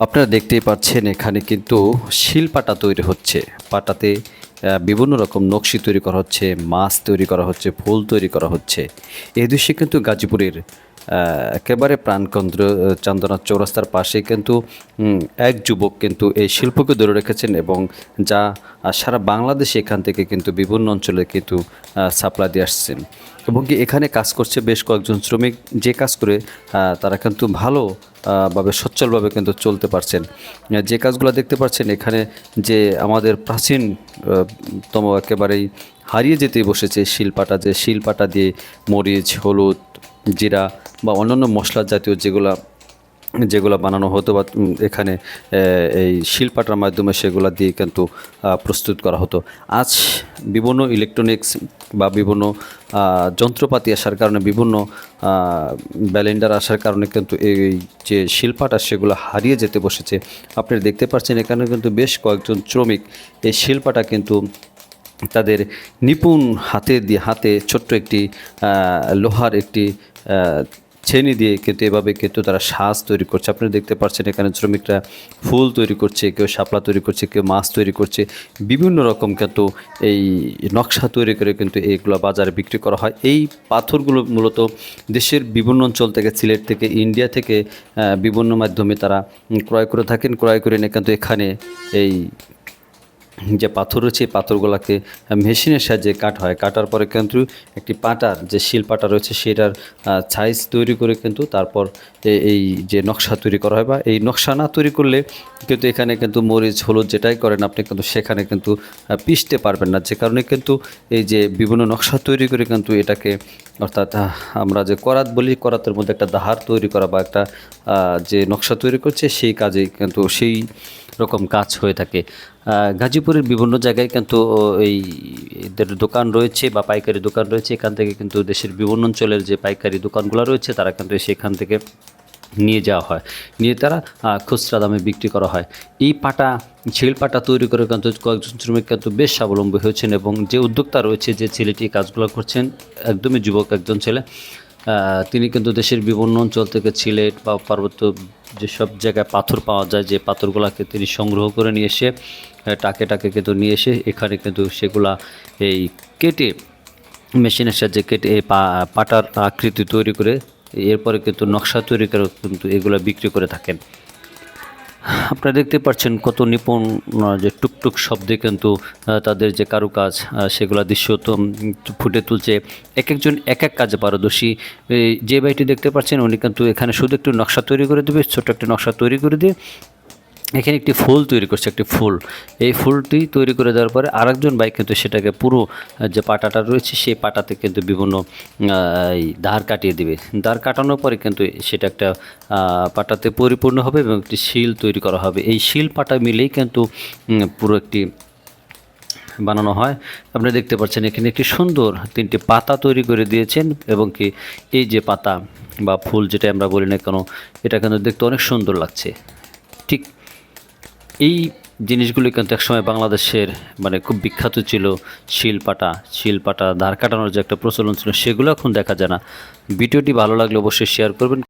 আপনারা দেখতেই পাচ্ছেন এখানে কিন্তু শিলপাটা তৈরি হচ্ছে। পাটাতে বিভিন্ন রকম নকশি তৈরি করা হচ্ছে, মাছ তৈরি করা হচ্ছে, ফুল তৈরি করা হচ্ছে। এই দৃশ্যে কিন্তু গাজীপুরের একেবারে প্রাণকেন্দ্র চান্দনা চৌরাস্তার পাশে কিন্তু এক যুবক কিন্তু এই শিল্পকে ধরে রেখেছেন এবং যা সারা বাংলাদেশে এখান থেকে কিন্তু বিভিন্ন অঞ্চলে কিন্তু সাপ্লাই দিয়ে আসছেন। এবং কি এখানে কাজ করছে বেশ কয়েকজন শ্রমিক, যে কাজ করে তারা কিন্তু ভালো ভাবে সচ্ছলভাবে কিন্তু চলতে পারছেন। যে কাজগুলো দেখতে পাচ্ছেন এখানে যে আমাদের প্রাচীন তম একেবারেই হারিয়ে যেতে বসেছে শিলপাটা, যে শিলপাটা দিয়ে মরিচ, হলুদ, জিরা বা অন্যান্য মশলা জাতীয় যেগুলা, যেগুলো বানানো হতো বা এখানে এই শিলপাটার মাধ্যমে সেগুলো দিয়ে কিন্তু প্রস্তুত করা হতো। আজ বিভিন্ন ইলেকট্রনিক্স বা বিভিন্ন যন্ত্রপাতি আসার কারণে, বিভিন্ন ব্যালেন্ডার আসার কারণে কিন্তু এই যে শিল্পাটা সেগুলো হারিয়ে যেতে বসেছে। আপনি দেখতে পাচ্ছেন এখানে কিন্তু বেশ কয়েকজন শ্রমিক এই শিল্পাটা কিন্তু তাদের নিপুণ হাতে দিয়ে, হাতে ছোট্ট একটি লোহার একটি ছেনি দিয়ে কিন্তু এভাবে কিন্তু তারা সাজ তৈরি করছে। আপনারা দেখতে পাচ্ছেন এখানে শ্রমিকরা ফুল তৈরি করছে, কেউ শাপলা তৈরি করছে, কেউ মাছ তৈরি করছে। বিভিন্ন রকম কিন্তু এই নকশা তৈরি করে কিন্তু এইগুলো বাজারে বিক্রি করা হয়। এই পাথরগুলো মূলত দেশের বিভিন্ন অঞ্চল থেকে, সিলেট থেকে, ইন্ডিয়া থেকে বিভিন্ন মাধ্যমে তারা ক্রয় করে থাকেন। ক্রয় করে এনে কিন্তু এখানে এই যে পাথর রয়েছে, এই পাথরগুলোকে মেশিনের সাহায্যে কাট হয়। কাটার পরে কিন্তু একটি পাটার যে শিল পাটা রয়েছে, সেটার সাইজ তৈরি করে কিন্তু তারপর এই যে নকশা তৈরি করা হয় বা এই নকশা না তৈরি করলে কিন্তু এখানে কিন্তু মরিচ, হলুদ যেটাই করেন আপনি কিন্তু সেখানে কিন্তু পিষতে পারবেন না। যে কারণে কিন্তু এই যে বিভিন্ন নকশা তৈরি করে কিন্তু এটাকে, অর্থাৎ আমরা যে করাত বলি, করাতের মধ্যে একটা দাহার তৈরি করা বা একটা যে নকশা তৈরি করছে, সেই কাজেই কিন্তু সেই রকম কাজ হয়ে থাকে। গাজীপুরের বিভিন্ন জায়গায় কিন্তু এই এদের দোকান রয়েছে বা পাইকারি দোকান রয়েছে। এখান থেকে কিন্তু দেশের বিভিন্ন অঞ্চলের যে পাইকারি দোকানগুলো রয়েছে, তারা কিন্তু সেখান থেকে নিয়ে যাওয়া হয়। নিয়ে তারা খুচরা দামে বিক্রি করা হয়। এই পাটা পাটা তৈরি করে কিন্তু কয়েকজন শ্রমিক কিন্তু বেশ স্বাবলম্বী হয়েছেন এবং যে উদ্যোক্তা রয়েছে, যে ছেলেটি কাজগুলো করছেন, একদমই যুবক একজন ছেলে তিনি কিন্তু দেশের বিভিন্ন অঞ্চল থেকে সিলেট বা পার্বত্য যেসব জায়গায় পাথর পাওয়া যায়, যে পাথরগুলোকে তিনি সংগ্রহ করে নিয়ে এসে টাকে টাকে কিন্তু নিয়ে এসে এখানে কিন্তু সেগুলা এই কেটে, মেশিনের সাহায্যে কেটে এই পাটার আকৃতি তৈরি করে, এরপরে কিন্তু নকশা তৈরি করে কিন্তু এগুলো বিক্রি করে থাকেন। আপনারা দেখতে পাচ্ছেন কত নিপুণ যে টুকটুক শব্দে কিন্তু তাদের যে কারুকাজ সেগুলো দৃশ্য ফুটে তুলছে। এক একজন এক এক কাজে পারদর্শী। যে ভাইটি দেখতে পাচ্ছেন, উনি কিন্তু এখানে শুধু একটু নকশা তৈরি করে দেবে ছোট একটা নকশা তৈরি করে দিয়ে এখানে একটি ফুল তৈরি করছে, একটি ফুল। এই ফুলটি তৈরি করে দেওয়ার পরে আরেকজন ভাই কিন্তু সেটাকে পুরো যে পাটাটা রয়েছে, সেই পাটাতে কিন্তু বিভিন্ন ধার কাটিয়ে দিবে। ধার কাটানোর পরে কিন্তু সেটা একটা পাটাতে পরিপূর্ণ হবে এবং একটি শিল তৈরি করা হবে। এই শিল পাটা মিলেই কিন্তু পুরো একটি বানানো হয়। আপনি দেখতে পাচ্ছেন এখানে একটি সুন্দর তিনটি পাতা তৈরি করে দিয়েছেন এবং কি এই যে পাতা বা ফুল যেটা আমরা বলি না কেন, এটা কিন্তু দেখতে অনেক সুন্দর লাগছে। ঠিক এই জিনিসগুলি কিন্তু একসময় বাংলাদেশের মানে খুব বিখ্যাত ছিল শিলপাটা শিলপাটা ধার কাটানোর যে একটা প্রচলন ছিল, সেগুলো এখন দেখা যায় না। ভিডিওটি ভালো লাগলে অবশ্যই শেয়ার করবেন।